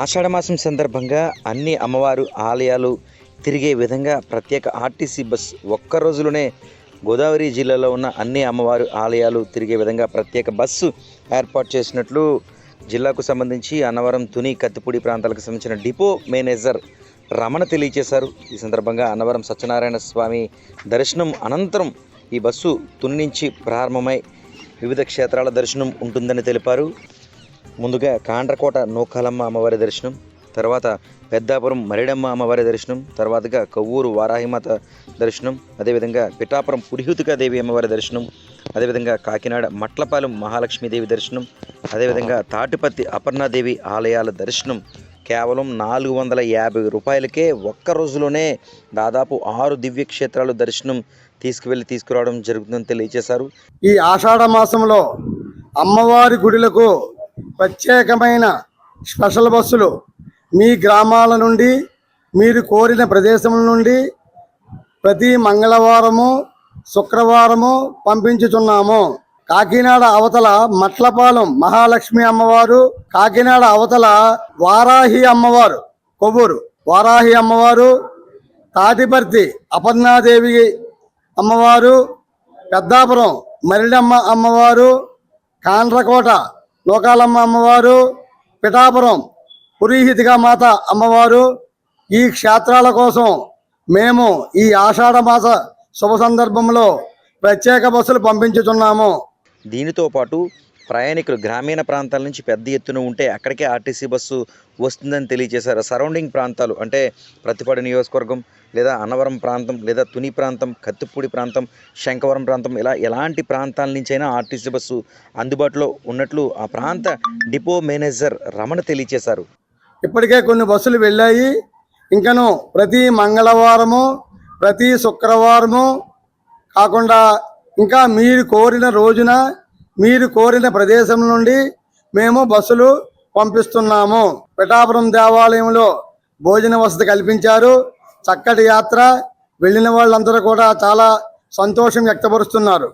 ఆషాఢమాసం సందర్భంగా అన్ని అమ్మవారు ఆలయాలు తిరిగే విధంగా ప్రత్యేక ఆర్టీసీ బస్ ఒక్క రోజులోనే గోదావరి జిల్లాలో ఉన్న అన్ని అమ్మవారు ఆలయాలు తిరిగే విధంగా ప్రత్యేక బస్సు ఏర్పాటు చేసినట్లు జిల్లాకు సంబంధించి అన్నవరం తుని కత్తిపూడి ప్రాంతాలకు సంబంధించిన డిపో మేనేజర్ రమణ తెలియజేశారు. ఈ సందర్భంగా అన్నవరం సత్యనారాయణ స్వామి దర్శనం అనంతరం ఈ బస్సు తుని నుంచి ప్రారంభమై వివిధ క్షేత్రాల దర్శనం ఉంటుందని తెలిపారు. ముందుగా కాండ్రకోట నూకాలమ్మ అమ్మవారి దర్శనం తర్వాత పెద్దాపురం మరిడమ్మ అమ్మవారి దర్శనం తర్వాతగా కొవ్వూరు వారాహిమాత దర్శనం అదేవిధంగా పిఠాపురం పురిహుతికాదేవి అమ్మవారి దర్శనం అదేవిధంగా కాకినాడ మట్లపాలెం మహాలక్ష్మీదేవి దర్శనం అదేవిధంగా తాటిపత్తి అపర్ణాదేవి ఆలయాల దర్శనం. కేవలం నాలుగు వందల యాభై రూపాయలకే ఒక్క రోజులోనే దాదాపు ఆరు దివ్యక్షేత్రాలు దర్శనం తీసుకువెళ్ళి తీసుకురావడం జరుగుతుందని తెలియజేశారు. ఈ ఆషాఢ మాసంలో అమ్మవారి గుడిలకు ప్రత్యేకమైన స్పెషల్ బస్సులు మీ గ్రామాల నుండి మీరు కోరిన ప్రదేశం నుండి ప్రతి మంగళవారము శుక్రవారము పంపించుచున్నాము. కాకినాడ అవతల మట్లపాలెం మహాలక్ష్మి అమ్మవారు కాకినాడ అవతల వారాహి అమ్మవారు కొవ్వూరు వారాహి అమ్మవారు తాటిపర్తి అపర్ణాదేవి అమ్మవారు పెద్దాపురం మరిడమ్మ అమ్మవారు కాండ్రకోట లోకాలమ్మ అమ్మవారు పిఠాపురం పురీహితిగా మాత అమ్మవారు ఈ క్షేత్రాల కోసం మేము ఈ ఆషాఢ మాస శుభ సందర్భంలో ప్రత్యేక బస్సులు పంపించుతున్నాము. దీనితో పాటు ప్రయాణికులు గ్రామీణ ప్రాంతాల నుంచి పెద్ద ఎత్తున ఉంటే అక్కడికే ఆర్టీసీ బస్సు వస్తుందని తెలియజేశారు. సరౌండింగ్ ప్రాంతాలు అంటే ప్రతిపాడు నియోజకవర్గం లేదా అన్నవరం ప్రాంతం లేదా తుని ప్రాంతం కత్తిపూడి ప్రాంతం శంకవరం ప్రాంతం ఇలా ఎలాంటి ప్రాంతాల నుంచైనా ఆర్టీసీ బస్సు అందుబాటులో ఉన్నట్లు ఆ ప్రాంత డిపో మేనేజర్ రమణ తెలియజేశారు. ఇప్పటికే కొన్ని బస్సులు వెళ్ళాయి. ఇంకను ప్రతి మంగళవారము ప్రతి శుక్రవారము కాకుండా ఇంకా మీరు కోరిన రోజున మీరు కోరిన ప్రదేశం నుండి మేము బస్సులు పంపిస్తున్నాము. పిఠాపురం దేవాలయంలో భోజన వసతి కల్పించారు. చక్కటి యాత్ర. వెళ్ళిన వాళ్ళందరూ కూడా చాలా సంతోషం వ్యక్తపరుస్తున్నారు.